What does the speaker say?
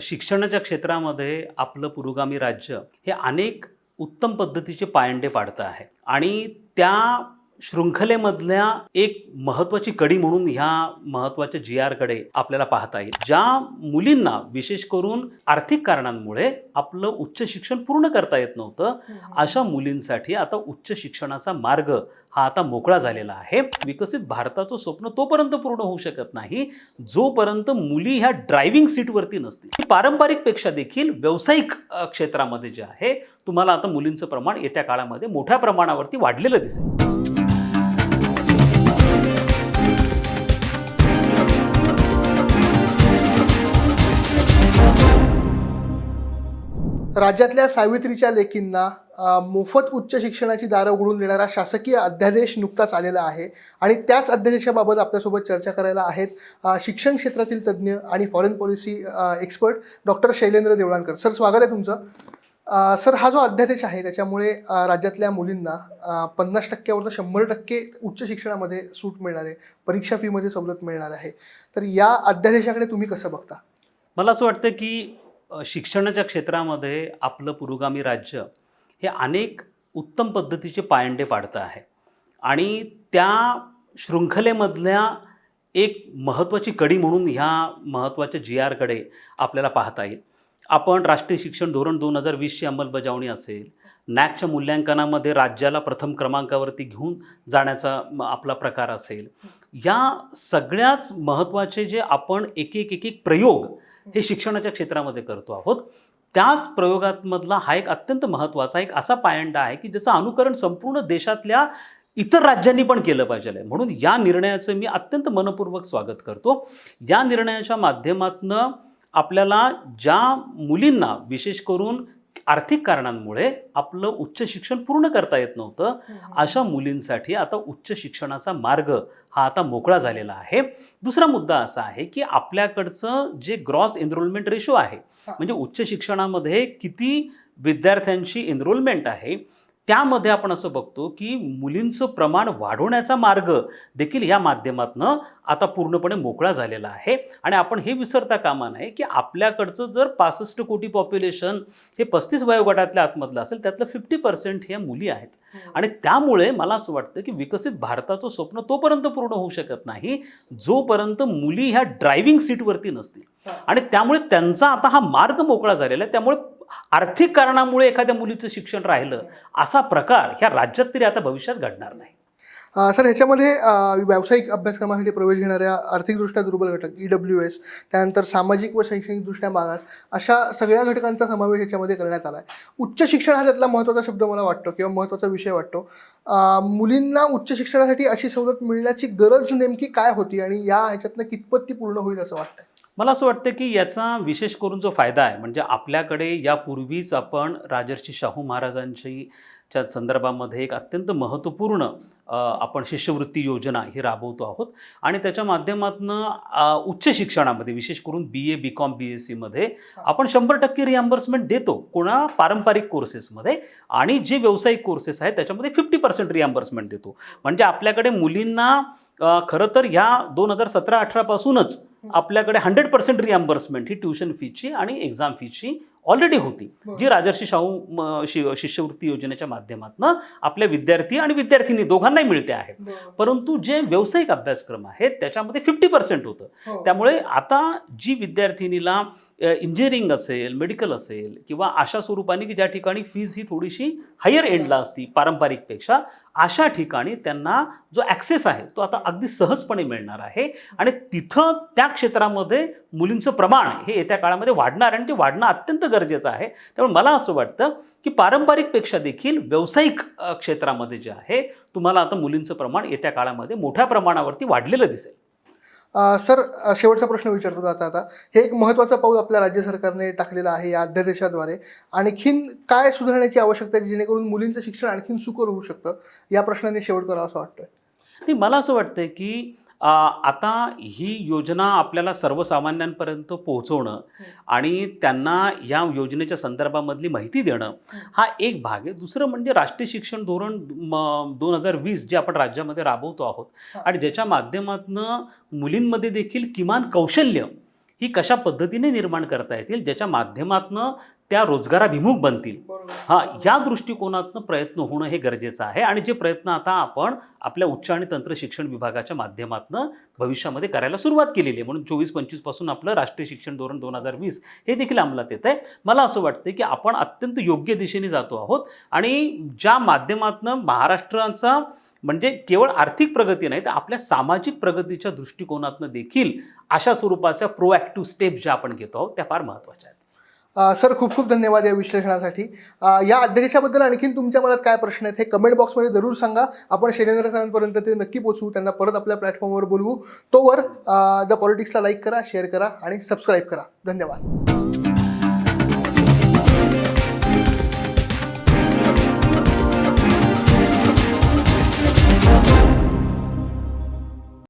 शिक्षणाच्या क्षेत्रामध्ये आपलं पुरोगामी राज्य हे अनेक उत्तम पद्धतीचे पायंडे पाडतं आहे. आणि त्या शृंखलेमधल्या एक महत्त्वाची कडी म्हणून ह्या महत्त्वाच्या जी आरकडे आपल्याला पाहता येईल. ज्या मुलींना विशेष करून आर्थिक कारणांमुळे आपलं उच्च शिक्षण पूर्ण करता येत नव्हतं अशा मुलींसाठी आता उच्च शिक्षणाचा मार्ग हा आता मोकळा झालेला आहे. विकसित भारताचं स्वप्न तोपर्यंत पूर्ण होऊ शकत नाही जोपर्यंत मुली ह्या ड्रायव्हिंग सीटवरती नसतील. पारंपरिकपेक्षा देखील व्यावसायिक क्षेत्रामध्ये जे आहे तुम्हाला आता मुलींचं प्रमाण येत्या काळामध्ये मोठ्या प्रमाणावरती वाढलेलं दिसेल. राज्यातल्या सावित्रीच्या लेकींना मोफत उच्च शिक्षणाची दारं उघडून देणारा शासकीय अध्यादेश नुकताच आलेला आहे. आणि त्याच अध्यादेशाबाबत आपल्यासोबत चर्चा करायला आहेत शिक्षण क्षेत्रातील तज्ज्ञ आणि foreign policy expert doctor Shailendra Deolankar sir स्वागत आहे तुमचं. सर हा जो अध्यादेश आहे त्याच्यामुळे राज्यातल्या मुलींना पन्नास टक्क्यावर शंभर टक्के उच्च शिक्षणामध्ये सूट मिळणार आहे परीक्षा फीमध्ये सवलत मिळणार आहे. तर या अध्यादेशाकडे तुम्ही कसं बघता? मला असं वाटतं की शिक्षणाच्या क्षेत्रामध्ये आपलं पुरोगामी राज्य हे अनेक उत्तम पद्धतीचे पायंडे पाडतं आहे. आणि त्या शृंखलेमधल्या एक महत्त्वाची कडी म्हणून ह्या महत्त्वाच्या जी आरकडे आपल्याला पाहता येईल. आपण राष्ट्रीय शिक्षण धोरण दोन हजार वीसची अंमलबजावणी असेल नॅकच्या मूल्यांकनामध्ये राज्याला प्रथम क्रमांकावरती घेऊन जाण्याचा म- आपला प्रकार असेल. या सगळ्याच महत्त्वाचे जे आपण एक एक एक एक प्रयोग हे शिक्षणाच्या क्षेत्रामध्ये करतो आहोत. त्याच प्रयोगांमधला हा एक अत्यंत महत्त्वाचा एक असा पायंडा आहे की ज्याचं अनुकरण संपूर्ण देशातल्या इतर राज्यांनी पण केलं पाहिजे म्हणून या निर्णयाचं मी अत्यंत मनपूर्वक स्वागत करतो. या निर्णयाच्या माध्यमातनं आपल्याला ज्या मुलींना विशेष करून आर्थिक कारणांमुळे आपलं उच्च शिक्षण पूर्ण करता येत नव्हतं. अशा मुलींसाठी आता उच्च शिक्षणाचा मार्ग हा आता मोकळा झालेला आहे. दुसरा मुद्दा असा आहे की आपल्याकडचं जे ग्रॉस एनरोलमेंट रेशो आहे. म्हणजे उच्च शिक्षणामध्ये किती विद्यार्थ्यांची एनरोलमेंट आहे त्यामध्ये आपण असं बघतो की मुलींचं प्रमाण वाढवण्याचा मार्ग देखील या माध्यमातनं आता पूर्णपणे मोकळा झालेला आहे. आणि आपण हे विसरता कामा नये की आपल्याकडचं जर पासष्ट कोटी पॉप्युलेशन हे पस्तीस वयोगटातल्या आतमधलं असेल त्यातलं फिफ्टी पर्सेंट ह्या मुली आहेत. आणि त्यामुळे मला असं वाटतं की विकसित भारताचं स्वप्न तोपर्यंत पूर्ण होऊ शकत नाही जोपर्यंत मुली ह्या ड्रायव्हिंग सीटवरती नसतील. आणि त्यामुळे त्यांचा आता हा मार्ग मोकळा झालेला आहे. त्यामुळे आर्थिक कारणामुळे एखाद्या मुलीचं शिक्षण राहिलं असा प्रकार ह्या राज्यात तरी आता भविष्यात घडणार नाही. सर ह्याच्यामध्ये व्यावसायिक अभ्यासक्रमासाठी प्रवेश घेणाऱ्या आर्थिकदृष्ट्या दुर्बल घटक ई डब्ल्यू एस त्यानंतर सामाजिक व शैक्षणिकदृष्ट्या मागास अशा सगळ्या घटकांचा समावेश याच्यामध्ये करण्यात आला आहे उच्च शिक्षण हा त्यातला महत्त्वाचा शब्द मला वाटतो किंवा महत्त्वाचा विषय वाटतो. मुलींना उच्च शिक्षणासाठी अशी सवलत मिळण्याची गरज नेमकी काय होती आणि या ह्याच्यातनं कितपत ती पूर्ण होईल असं वाटतं मला असं वाटतं की याचा विशेष करून जो फायदा आहे म्हणजे आपल्याकडे यापूर्वीच आपण राजर्षी शाहू महाराजांची च्या संदर्भामध्ये एक अत्यंत महत्त्वपूर्ण आपण शिष्यवृत्ती योजना ही राबवतो आहोत. आणि त्याच्या माध्यमातून उच्च शिक्षणामध्ये विशेष करून बी A B com B S सीमध्ये आपण शंभर टक्के रिअम्बर्समेंट देतो कोणा पारंपरिक कोर्सेसमध्ये आणि जे व्यावसायिक कोर्सेस आहेत त्याच्यामध्ये फिफ्टी पर्सेंट रिअम्बर्समेंट देतो. म्हणजे आपल्याकडे मुलींना खरं तर ह्या दोन हजार सतरा अठरापासूनच आपल्याकडे हंड्रेड पर्सेंट रिअम्बर्समेंट ही ट्युशन फीची आणि एक्झाम फीची ऑलरेडी होती. जी राजर्षी शाहू शिष्यवृत्ती योजनेच्या माध्यमातून आपल्या विद्यार्थी आणि विद्यार्थिनी दोघांनाही मिळते आहे. परंतु जे व्यावसायिक अभ्यासक्रम आहेत त्याच्यामध्ये फिफ्टी पर्सेंट होतं. हो. त्यामुळे आता जी विद्यार्थिनीला इंजिनिअरिंग असेल मेडिकल असेल किंवा अशा स्वरूपाने की ज्या ठिकाणी फीज ही थोडीशी हायर एंडला असती पारंपरिकपेक्षा अशा ठिकाणी त्यांना जो ॲक्सेस आहे तो आता अगदी सहजपणे मिळणार आहे. आणि तिथं त्या क्षेत्रामध्ये मुलींचं प्रमाण हे येत्या काळामध्ये वाढणार आणि ते वाढणं अत्यंत गरजेचं आहे. त्यामुळे मला असं वाटतं की पारंपरिकपेक्षा देखील व्यावसायिक क्षेत्रामध्ये जे आहे तुम्हाला आता मुलींचं प्रमाण येत्या काळामध्ये मोठ्या प्रमाणावरती वाढलेलं दिसेल. सर शेवटचा प्रश्न विचारतो आता आता. हे एक महत्त्वाचं पाऊल आपल्या राज्य सरकारने टाकलेलं आहे या अध्यादेशाद्वारे. आणखीन काय सुधारण्याची आवश्यकता आहे जेणेकरून मुलींचं शिक्षण आणखीन सुकर होऊ शकतं? या प्रश्नाने शेवट करावं असं वाटतंय. नाही मला असं वाटतं की आता ही योजना आपल्याला सर्वसामान्यांपर्यंत पोहोचवणं आणि त्यांना या योजनेच्या संदर्भामधली माहिती देणं हा. एक भाग आहे. दुसरं म्हणजे राष्ट्रीय शिक्षण धोरण दोन हजार वीस जे आपण राज्यामध्ये राबवतो आहोत आणि ज्याच्या माध्यमातून मुलींमध्ये देखील किमान कौशल्य ही कशा पद्धतीने निर्माण करता येतील ज्याच्या माध्यमातनं त्या रोजगाराभिमुख बनतील. हा या दृष्टिकोनातनं प्रयत्न होणं हे गरजेचं आहे आणि जे प्रयत्न आता आपण आपल्या उच्च आणि तंत्र शिक्षण विभागाच्या माध्यमातनं भविष्यामध्ये करायला सुरुवात केलेली आहे. म्हणून चोवीस पंचवीसपासून आपलं राष्ट्रीय शिक्षण धोरण दोन हजार वीस हे देखील अंमलात येत आहे मला असं वाटतं की आपण अत्यंत योग्य दिशेने जातो आहोत आणि ज्या माध्यमातनं महाराष्ट्राचा म्हणजे केवळ आर्थिक प्रगती नाही तर आपल्या सामाजिक प्रगतीच्या दृष्टिकोनातनं देखील अशा स्वरूपाच्या प्रोॲक्टिव्ह स्टेप्स ज्या आपण घेतो आहोत त्या फार महत्त्वाच्या आहेत. सर खूप खूप धन्यवाद या विश्लेषणासाठी. या अध्यक्षाबद्दल आणखीन तुमच्या मनात काय प्रश्न आहेत हे कमेंट बॉक्समध्ये जरूर सांगा. आपण शैलेंद्र सरांपर्यंत ते नक्की पोचवू त्यांना परत आपल्या प्लॅटफॉर्मवर बोलवू. तोवर द पॉलिटिक्सला लाईक करा शेअर करा आणि सबस्क्राईब करा. धन्यवाद.